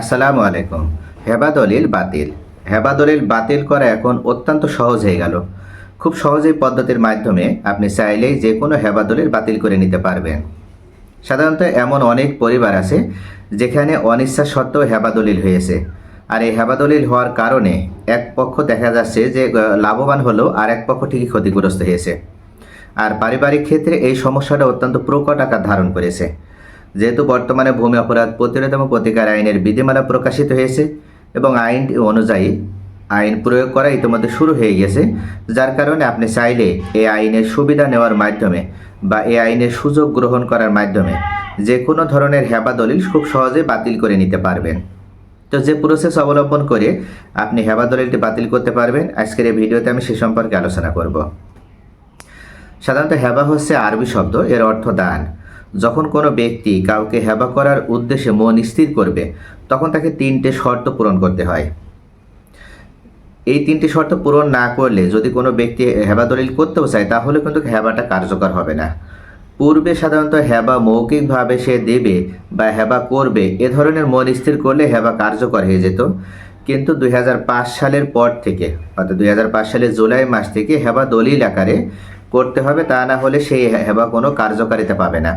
আসসালামু আলাইকুম। হেবা দলিল বাতিল। হেবা দলিল বাতিল করা এখন অত্যন্ত সহজ হয়ে গেল। খুব সহজেই পদ্ধতির মাধ্যমে আপনি চাইলেই যে কোনো হেবা দলিল বাতিল করে নিতে পারবেন। সাধারণত এমন অনেক পরিবার আছে যেখানে অনিচ্ছা সত্ত্বেও হেবা দলিল হয়েছে। আর এই হেবা দলিল হওয়ার কারণে এক পক্ষ দেখা যাচ্ছে যে লাভবান হলেও আর এক পক্ষ ঠিকই ক্ষতিগ্রস্ত হয়েছে। আর পারিবারিক ক্ষেত্রে এই সমস্যাটা অত্যন্ত প্রকট আকার ধারণ করেছে। যেহেতু বর্তমানে ভূমি অপরাধ প্রতিরোধ এবং প্রতিকার আইনের বিধিমালা প্রকাশিত হয়েছে এবং আইন অনুযায়ী আইন প্রয়োগ করা ইতিমধ্যে শুরু হয়ে গেছে, যার কারণে আপনি চাইলে এই আইনের সুবিধা নেওয়ার মাধ্যমে বা এই আইনের সুযোগ গ্রহণ করার মাধ্যমে যে কোনো ধরনের হেবা দলিল খুব সহজে বাতিল করে নিতে পারবেন। তো যে প্রসেস অবলম্বন করে আপনি হেবা দলিলটি বাতিল করতে পারবেন, আজকের এই ভিডিওতে আমি সে সম্পর্কে আলোচনা করব। সাধারণত হেবা হচ্ছে আরবি শব্দ, এর অর্থ দান। যখন কোনো ব্যক্তি কাউকে হেবা করার উদ্দেশ্যে মন স্থির করবে, তখন তাকে তিনটে শর্ত পূরণ করতে হয়। এই তিনটি শর্ত পূরণ না করলে যদি কোনো ব্যক্তি হেবা দলিল করতেও চায়, তাহলে কিন্তু হেবাটা কার্যকর হবে না। পূর্বে সাধারণত হেবা মৌখিকভাবে সে দেবে বা হেবা করবে, এ ধরনের মন স্থির করলে হেবা কার্যকর হয়ে যেত। কিন্তু দুই হাজার পাঁচ সালের পর থেকে, অর্থাৎ দুই হাজার পাঁচ সালের জুলাই মাস থেকে হেবা দলিল আকারে করতে হবে, তা না হলে সেই হেবা কোনো কার্যকারিতা পাবে না।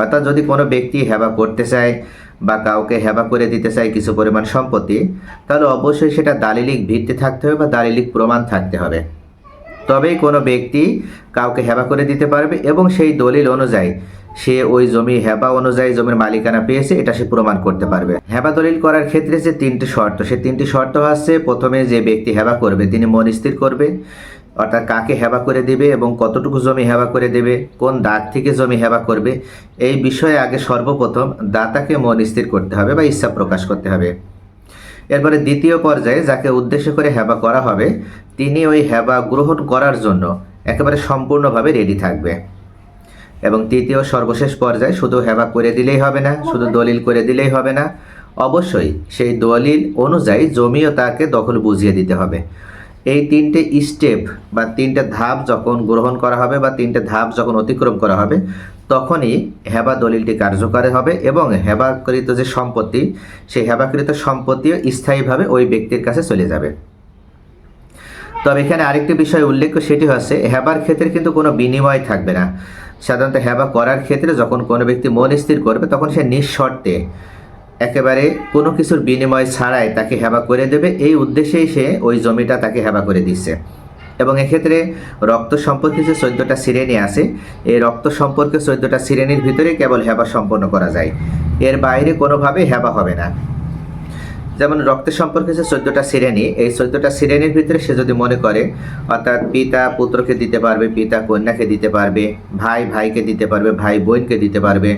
অর্থাৎ যদি কোনো ব্যক্তি হেবা করতে চায় বা কাউকে হেবা করে দিতে চায় কিছু পরিমাণ সম্পত্তি, তাহলে অবশ্যই সেটা দালিলিক ভিত্তি থাকতে হবে বা দালিলিক প্রমাণ থাকতে হবে। তবেই কোনো ব্যক্তি কাউকে হেবা করে দিতে পারবে এবং সেই দলিল অনুযায়ী সে ওই জমি হেবা অনুযায়ী জমির মালিকানা পেয়েছে, এটা সে প্রমাণ করতে পারবে। হেবা দলিল করার ক্ষেত্রে যে তিনটি শর্ত, সে তিনটি শর্ত হচ্ছে প্রথমে যে ব্যক্তি হেবা করবে, তিনি মন স্থির করবে। অর্থাৎ কাকে হেবা করে দেবে এবং কতটুকু জমি হেবা করে দেবে, কোন দাগ থেকে জমি হেবা করবে, এই বিষয়ে আগে সর্বপ্রথম দাতাকে মন স্থির করতে হবে বা ইচ্ছা প্রকাশ করতে হবে। এরপরে দ্বিতীয় পর্যায়ে যাকে উদ্দেশ্য করে হেবা করা হবে, তিনি ওই হেবা গ্রহণ করার জন্য একেবারে সম্পূর্ণভাবে রেডি থাকবে। এবং তৃতীয় সর্বশেষ পর্যায়ে শুধু হেবা করে দিলেই হবে না, শুধু দলিল করে দিলেই হবে না, অবশ্যই সেই দলিল অনুযায়ী জমিও তাকে দখল বুঝিয়ে দিতে হবে। এই তিনটে স্টেপ বা তিনটে ধাপ যখন গ্রহণ করা হবে বা তিনটে ধাপ যখন অতিক্রম করা হবে, তখনই হেবা দলিলটি কার্যকর হবে এবং হেবাকৃত যে সম্পত্তি, সেই হেবাকৃত সম্পত্তিও স্থায়ীভাবে ওই ব্যক্তির কাছে চলে যাবে। তবে এখানে আরেকটি বিষয় উল্লেখ্য, সেটি হচ্ছে হেবার ক্ষেত্রে কিন্তু কোনো বিনিময় থাকবে না। সাধারণত হেবা করার ক্ষেত্রে যখন কোনো ব্যক্তি মন স্থির করবে, তখন সে নিঃশর্তে একেবারে কোনো কিছুর বিনিময় ছাড়াই তাকে হেবা করে দেবে। এই উদ্দেশ্যেই সে ওই জমিটা তাকে হেবা করে দিচ্ছে। এবং এক্ষেত্রে রক্ত সম্পর্কে যে চোদ্দটা শ্রেণি আছে, এই রক্ত সম্পর্কে চোদ্দটা শ্রেণির ভিতরে কেবল হেবা সম্পন্ন করা যায়। এর বাইরে কোনোভাবে হেবা হবে না। যেমন রক্ত সম্পর্কে যে চোদ্দটা শ্রেণি এই চোদ্দটা শ্রেণির ভিতরে সে যদি মনে করে, অর্থাৎ পিতা পুত্রকে দিতে পারবে, পিতা কন্যাকে দিতে পারবে, ভাই ভাইকে দিতে পারবে, ভাই বোনকে দিতে পারবে,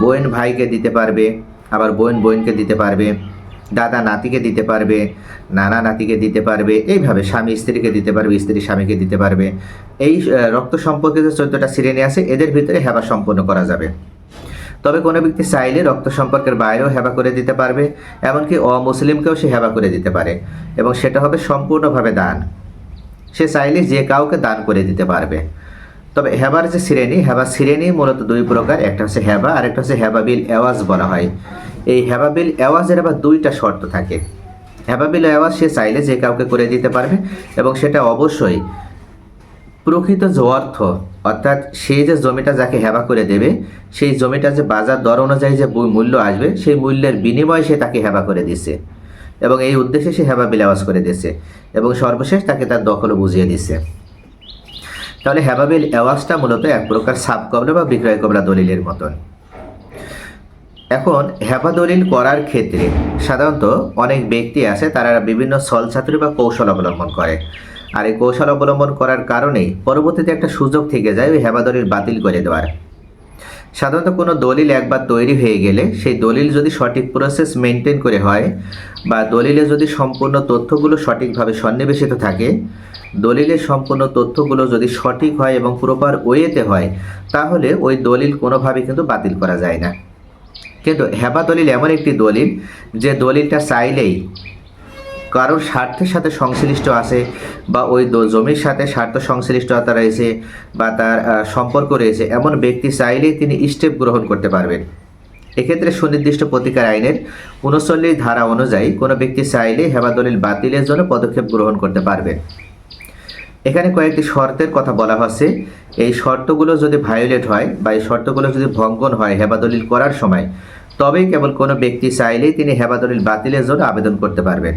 বোন ভাইকে দিতে পারবে আবার বোন বোনকে দিতে পারবে, দাদা নাতিকে দিতে পারবে, নানা নাতিকে দিতে পারবে, এইভাবে স্বামী স্ত্রীকে দিতে পারবে, স্ত্রী স্বামীকে দিতে পারবে। এই রক্ত সম্পর্কে যে চোদ্দটা শ্রেণি আছে, এদের ভিতরে হেবা সম্পন্ন করা যাবে। তবে কোনো ব্যক্তি চাইলে রক্ত সম্পর্কের বাইরেও হেবা করে দিতে পারবে, এমনকি অমুসলিমকেও সে হেবা করে দিতে পারে, এবং সেটা হবে সম্পূর্ণভাবে দান। সে চাইলে যে কাউকে দান করে দিতে পারবে। তবে হেবার যে শ্রেণি হেবা শ্রেণি মূলত দুই প্রকার, একটা হচ্ছে হেবা আর একটা হচ্ছে হেবাবিল অ্যাওয়াজ বলা হয়। এই হেবাবিল অ্যাওয়াজের আবার দুইটা শর্ত থাকে। হেবাবিল অ্যাওয়াজ সে চাইলে যে কাউকে করে দিতে পারবে এবং সেটা অবশ্যই প্রকৃত যে অর্থ, অর্থাৎ সেই যে জমিটা যাকে হেবা করে দেবে, সেই জমিটা যে বাজার দর অনুযায়ী যে মূল্য আসবে, সেই মূল্যের বিনিময়ে সে তাকে হেবা করে দিচ্ছে এবং এই উদ্দেশ্যে সে হেবা বিলাওয়াজ করে দিচ্ছে এবং সর্বশেষ তাকে তার দখল বুঝিয়ে দিচ্ছে তাহলে হ্যাবাবিল অ্যাওয়াজটা মূলত এক প্রকার সাব কবলা বা বিক্রয় কবলা দলিলের মতন। এখন হ্যাবা দলিল করার ক্ষেত্রে সাধারণত অনেক ব্যক্তি আছে, তারা বিভিন্ন ছলছাত্রী বা কৌশল অবলম্বন করে। আর এই কৌশল অবলম্বন করার কারণেই পরবর্তীতে একটা সুযোগ থেকে যায় ওই হ্যাবা দলিল বাতিল করে দেওয়ার। সাধারণত কোনো দলিল একবার তৈরি হয়ে গেলে সেই দলিল যদি সঠিক প্রসেস মেনটেন করে হয় বা দলিলে যদি সম্পূর্ণ তথ্যগুলো সঠিকভাবে সন্নিবেশিত থাকে, দলিলের সম্পূর্ণ তথ্যগুলো যদি সঠিক হয় এবং প্রপার ওয়েতে হয়, তাহলে ওই দলিল কোনোভাবে কিন্তু বাতিল করা যায় না। কিন্তু হেবা দলিল এমন একটি দলিল যে দলিলটা চাইলেই কারোর স্বার্থের সাথে সংশ্লিষ্ট আছে বা ওই জমির সাথে স্বার্থ সংশ্লিষ্টতা রয়েছে বা তার সম্পর্ক রয়েছে, এমন ব্যক্তি চাইলেই তিনি স্টেপ গ্রহণ করতে পারবেন। এক্ষেত্রে সুনির্দিষ্ট প্রতিকার আইনের উনচল্লিশ ধারা অনুযায়ী কোনো ব্যক্তি চাইলে হেবা দলিল বাতিলের জন্য পদক্ষেপ গ্রহণ করতে পারবেন। এখানে কয়েকটি শর্তের কথা বলা হচ্ছে। এই শর্তগুলো যদি ভায়োলেট হয় বা এই শর্তগুলো যদি ভঙ্গন হয় হেবাদলিল করার সময়, তবেই কেবল কোনো ব্যক্তি চাইলেই তিনি হেবাদলিল বাতিলের জন্য আবেদন করতে পারবেন।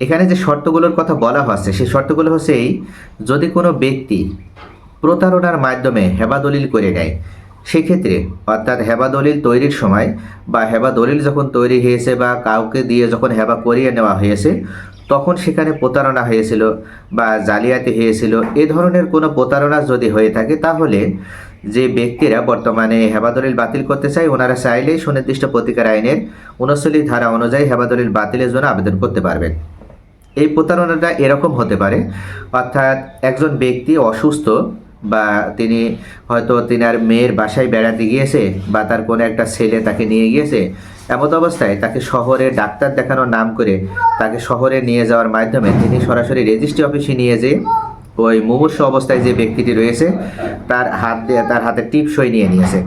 এখানে যে শর্তগুলোর কথা বলা হচ্ছে, সেই শর্তগুলো হচ্ছে এই, যদি কোনো ব্যক্তি প্রতারণার মাধ্যমে হেবাদলিল করে নেয়, সেক্ষেত্রে অর্থাৎ হেবা দলিল তৈরির সময় বা হেবা দলিল যখন তৈরি হয়েছে বা কাউকে দিয়ে যখন হেবা করিয়ে নেওয়া হয়েছে, তখন সেখানে প্রতারণা হয়েছিল বা জালিয়াতি হয়েছিল, এ ধরনের কোনো প্রতারণা যদি হয়ে থাকে, তাহলে যে ব্যক্তিরা বর্তমানে হেবাদলিল বাতিল করতে চায়, ওনারা চাইলেই সুনির্দিষ্ট প্রতিকার আইনের উনচল্লিশ ধারা অনুযায়ী হেবাদলিল বাতিলের জন্য আবেদন করতে পারবেন। এই প্রতারণাটা এরকম হতে পারে। অর্থাৎ একজন ব্যক্তি অসুস্থ বা তিনি হয়তো তিনার মেয়ের বাসায় বেড়াতে গিয়েছে বা তার কোনো একটা ছেলে তাকে নিয়ে গিয়েছে, এমত অবস্থায় তাকে শহরে ডাক্তার দেখানোর নাম করে তাকে শহরে নিয়ে যাওয়ার মাধ্যমে তিনি সরাসরি রেজিস্ট্রি অফিসে নিয়ে যেয়ে ওই মুমূর্ষ অবস্থায় যে ব্যক্তিটি রয়েছে, তার হাত তার হাতে টিপসই নিয়ে নিয়েছে।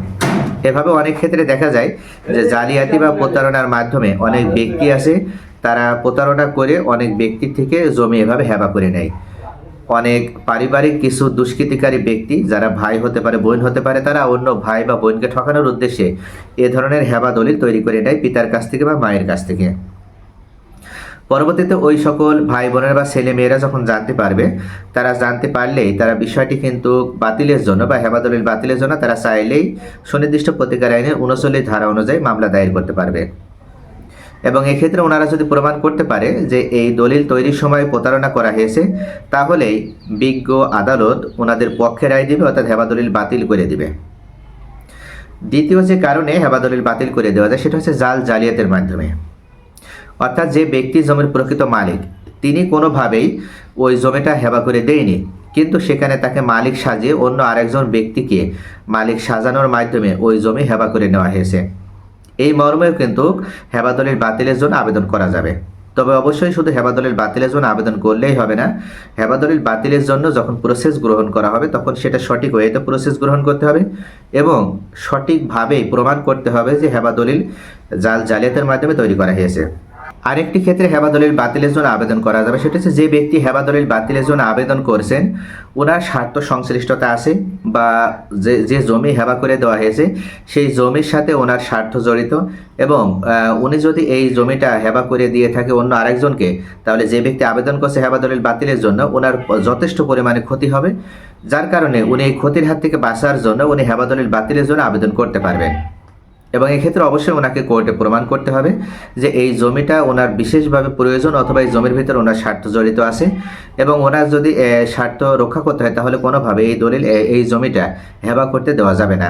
এভাবে অনেক ক্ষেত্রে দেখা যায় যে জালিয়াতি বা প্রতারণার মাধ্যমে অনেক ব্যক্তি আছে তারা প্রতারণা করে অনেক ব্যক্তির থেকে জমি এভাবে হেবা করে নেয়। অনেক পারিবারিক কিছু দুষ্কৃতিকারী ব্যক্তি, যারা ভাই হতে পারে, বোন হতে পারে, তারা অন্য ভাই বা বোনকে ঠকানোর উদ্দেশ্যে এ ধরনের হেবা দলিল তৈরি করে নেয় পিতার কাছ থেকে বা মায়ের কাছ থেকে। পরবর্তীতে ওই সকল ভাই বোনের বা ছেলে মেয়েরা যখন জানতে পারবে, তারা জানতে পারলেই তারা বিষয়টি কিন্তু বাতিলের জন্য বা হেবাদলিল বাতিলের জন্য তারা চাইলেই সুনির্দিষ্ট প্রতিকার আইনের উনচল্লিশ ধারা অনুযায়ী মামলা দায়ের করতে পারবে। এবং এক্ষেত্রে ওনারা যদি প্রমাণ করতে পারে যে এই দলিল তৈরির সময় প্রতারণা করা হয়েছে, তাহলেই বিজ্ঞ আদালত ওনাদের পক্ষে রায় দিবে, অর্থাৎ হেবাদলিল বাতিল করে দিবে। দ্বিতীয় যে কারণে হেবাদলিল বাতিল করে দেওয়া যায়, সেটা হচ্ছে জাল জালিয়াতের মাধ্যমে। অর্থাৎ যে ব্যক্তি জমির প্রকৃত মালিক, তিনি কোনোভাবেই ওই জমিটা হেবা করে দেয়নি। কিন্তু সেখানে তাকে মালিক সাজিয়ে অন্য আরেকজন ব্যক্তিকে মালিক সাজানোর মাধ্যমে ওই জমি হেবা করে নেওয়া হয়েছে। এই মর্মেও কিন্তু হেবাদলের বাতিলের জন্য আবেদন করা যাবে। তবে অবশ্যই শুধু হেবাদলের বাতিলের জন্য আবেদন করলেই হবে না। হেবাদলের বাতিলের জন্য যখন প্রসেস গ্রহণ করা হবে, তখন সেটা সঠিক হয়ে ওয়েতে প্রসেস গ্রহণ করতে হবে এবং সঠিকভাবেই প্রমাণ করতে হবে যে হেবাদলিল জাল জালিয়াতের মাধ্যমে তৈরি করা হয়েছে। আরেকটি ক্ষেত্রে হেবাদলিল বাতিলের জন্য আবেদন করা যাবে। সেটা হচ্ছে যে ব্যক্তি হেবাদলিল বাতিলের জন্য আবেদন করছেন, ওনার স্বার্থ সংশ্লিষ্টতা আছে বা যে যে জমি হেবা করে দেওয়া হয়েছে, সেই জমির সাথে ওনার স্বার্থ জড়িত এবং উনি যদি এই জমিটা হেবা করে দিয়ে থাকে অন্য আরেকজনকে, তাহলে যে ব্যক্তি আবেদন করছে হেবাদলিল বাতিলের জন্য, ওনার যথেষ্ট পরিমাণে ক্ষতি হবে। যার কারণে উনি এই ক্ষতির হাত থেকে বাঁচার জন্য উনি হেবাদলিল বাতিলের জন্য আবেদন করতে পারবেন। এবং এক্ষেত্রে অবশ্যই ওনাকে কোর্টে প্রমাণ করতে হবে যে এই জমিটা ওনার বিশেষভাবে প্রয়োজন অথবা এই জমির ভিতরে ওনার স্বার্থ জড়িত আছে এবং ওনার যদি স্বার্থ রক্ষা করতে হয় তাহলে কোনোভাবে এই দলিল এই জমিটা হেবা করতে দেওয়া যাবে না।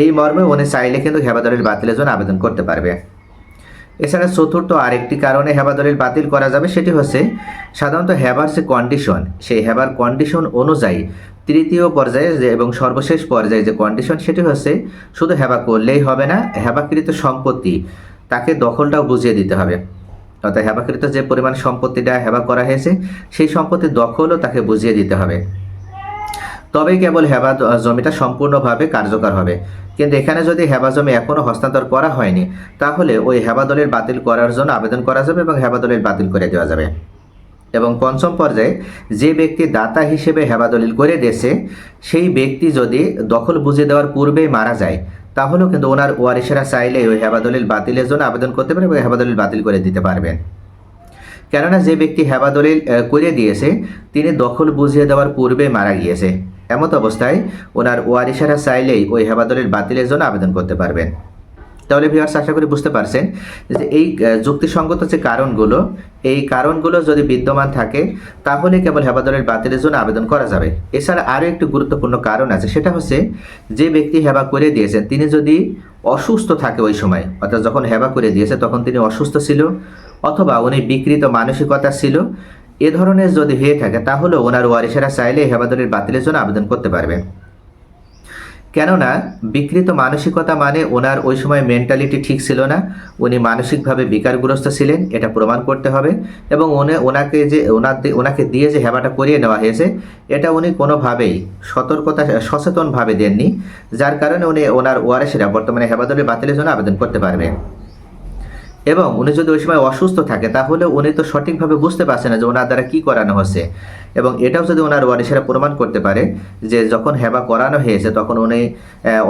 এই মর্মে উনি চাইলে কিন্তু হেবা দলিল বাতিলের জন্য আবেদন করতে পারবে। এছাড়া চতুর্থ আরেকটি কারণে হেবা দলিল বাতিল করা যাবে, সেটি হচ্ছে সাধারণত হেবার যে কন্ডিশন সেই হেবার কন্ডিশন অনুযায়ী তৃতীয় পর্যায়ে যে এবং সর্বশেষ পর্যায়ে যে কন্ডিশন সেটি হচ্ছে শুধু হেবা করলেই হবে না হেবাকৃত সম্পত্তি, তাকে দখলটাও বুঝিয়ে দিতে হবে। অর্থাৎ হেবাকৃত যে পরিমাণ সম্পত্তিটা হেবা করা হয়েছে, সেই সম্পত্তির দখলও তাকে বুঝিয়ে দিতে হবে। তবেই কেবল হেবা জমিটা সম্পূর্ণভাবে কার্যকর হবে। কিন্তু এখানে যদি হেবা জমি এখনও হস্তান্তর করা হয়নি, তাহলে ওই হেবা দলিল বাতিল করার জন্য আবেদন করা যাবে এবং হেবা দলিল বাতিল করে দেওয়া যাবে। এবং পঞ্চম পর্যায়ে যে ব্যক্তি দাতা হিসেবে হেবা দলিল করে দিয়েছে, সেই ব্যক্তি যদি দখল বুঝে দেওয়ার পূর্বেই মারা যায়, তাহলেও কিন্তু ওনার ওয়ারিসেরা চাইলে ওই হেবা দলিল বাতিলের জন্য আবেদন করতে পারে এবং হেবা দলিল বাতিল করে দিতে পারবেন। কেননা যে ব্যক্তি হেবা দলিল করে দিয়েছে, তিনি দখল বুঝিয়ে দেওয়ার পূর্বে মারা গিয়েছে। এমত অবস্থায় ওনার ওয়ারিসারা চাইলেই ওই হেবা দলিল বাতিলের জন্য আবেদন করতে পারবেন। তাহলে ভিউয়ার্স আশা করি বুঝতে পারছেন যে এই যুক্তিসঙ্গত যে কারণগুলো, এই কারণগুলো যদি বিদ্যমান থাকে, তাহলে কেবল হেবাদলের বাতিলের জন্য আবেদন করা যাবে। এছাড়া আরও একটি গুরুত্বপূর্ণ কারণ আছে, সেটা হচ্ছে যে ব্যক্তি হেবা করে দিয়েছেন, তিনি যদি অসুস্থ থাকে ওই সময়, অর্থাৎ যখন হেবা করে দিয়েছে, তখন তিনি অসুস্থ ছিল, অথবা উনি বিকৃত মানসিকতা ছিল এ ধরনের যদি হয়ে থাকে, তাহলে ওনার ওয়ারিসেরা চাইলে হেবাদলের বাতিলের জন্য আবেদন করতে পারবেন কেননা, বিকৃত মানসিকতা মানে ওনার ওই সময় মেন্টালিটি ঠিক ছিল না, উনি মানসিকভাবে বিকারগ্রস্ত ছিলেন, এটা প্রমাণ করতে হবে, এবং উনি ওনাকে যে, ওনার ওনাকে দিয়ে যে হেবাটা করিয়ে নেওয়া হয়েছে, এটা উনি কোনোভাবেই সতর্কতা, সচেতনভাবে দেননি, যার কারণে উনি ওনার ওয়ারেসেরা বর্তমানে হেবাদলের বাতিলের জন্য আবেদন করতে পারবে। এবং উনি যদি ওই সময় অসুস্থ থাকে তাহলে উনি তো সঠিকভাবে বুঝতে পারছে না যে ওনার দ্বারা কি করানো হচ্ছে। এবং এটাও যদি ওনার ওয়ারিসেরা প্রমাণ করতে পারে যে যখন হেবা করানো হয়েছে তখন উনি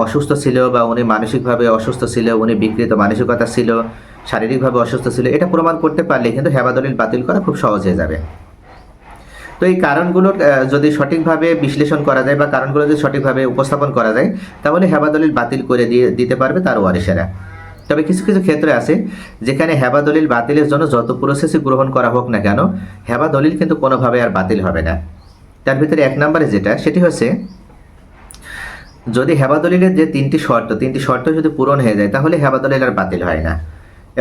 অসুস্থ ছিল বা উনি মানসিকভাবে অসুস্থ ছিল উনি বিকৃত মানসিকতা ছিল শারীরিকভাবে অসুস্থ ছিল এটা প্রমাণ করতে পারলে কিন্তু হেবা দলিল বাতিল করা খুব সহজ হয়ে যাবে। তো এই কারণগুলো আহ, যদি সঠিকভাবে বিশ্লেষণ করা যায় বা কারণগুলো যদি সঠিকভাবে উপস্থাপন করা যায় তাহলে হেবা দলিল বাতিল করে দিয়ে দিতে পারবে তার ওয়ারিসেরা তবে কিছু কিছু ক্ষেত্রে আছে যেখানে হেবা দলিল বাতিলের জন্য যত প্রসেসই গ্রহণ করা হোক না কেন, হেবা দলিল কিন্তু কোনোভাবে আর বাতিল হবে না। তার ভিতরে এক নম্বরে যেটা, সেটি হচ্ছে যদি হেবা দলিলের যে তিনটি শর্ত তিনটি শর্ত যদি পূরণ হয়ে যায়, তাহলে হেবা দলিল আর বাতিল হয় না।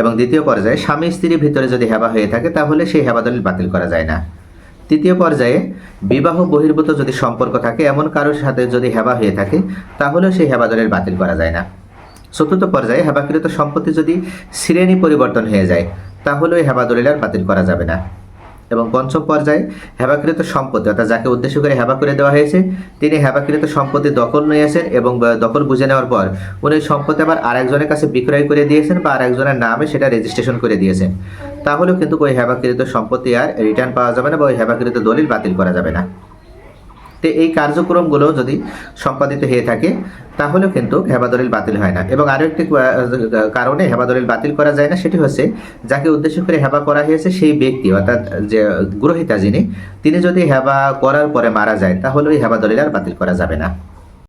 এবং দ্বিতীয় পর্যায়ে, স্বামী স্ত্রীর ভিতরে যদি হেবা হয়ে থাকে, তাহলে সেই হেবা দলিল বাতিল করা যায় না। তৃতীয় পর্যায়ে, বিবাহ বহির্ভূত যদি সম্পর্ক থাকে, এমন কারোর সাথে যদি হেবা হয়ে থাকে, তাহলেও সেই হেবা দলিল বাতিল করা যায় না। চতুর্থ পর্যায়ে হেবাকৃত সম্পত্তি যদি শ্রেণি পরিবর্তন হয়ে যায়, তাহলে ওই হেবা দলিল আর বাতিল করা যাবে না। এবং পঞ্চম পর্যায়ে হেবাকৃত সম্পত্তি, অর্থাৎ যাকে উদ্দেশ্য করে হেবা করে দেওয়া হয়েছে, তিনি হেবাকৃত সম্পত্তি দখল নিয়েছেন এবং দখল বুঝে নেওয়ার পর উনি সম্পত্তি আবার আরেকজনের কাছে বিক্রয় করে দিয়েছেন বা আরেকজনের নামে সেটা রেজিস্ট্রেশন করে দিয়েছেন। তাহলেও কিন্তু ওই হেবাকৃত সম্পত্তি আর রিটার্ন পাওয়া যাবে না বা ওই হেবাকৃত দলিল বাতিল করা যাবে না। তো এই কার্যক্রমগুলো যদি সম্পাদিত হয়ে থাকে, তাহলেও কিন্তু হেবাদলিল বাতিল হয় না। এবং আরও একটি কারণে হেবাদলিল বাতিল করা যায় না, সেটি হচ্ছে যাকে উদ্দেশ্য করে হেবা করা হয়েছে সেই ব্যক্তি, অর্থাৎ যে গ্রহিতা যিনি, তিনি যদি হেবা করার পরে মারা যায়, তাহলে ওই হেবাদলিল আর বাতিল করা যাবে না।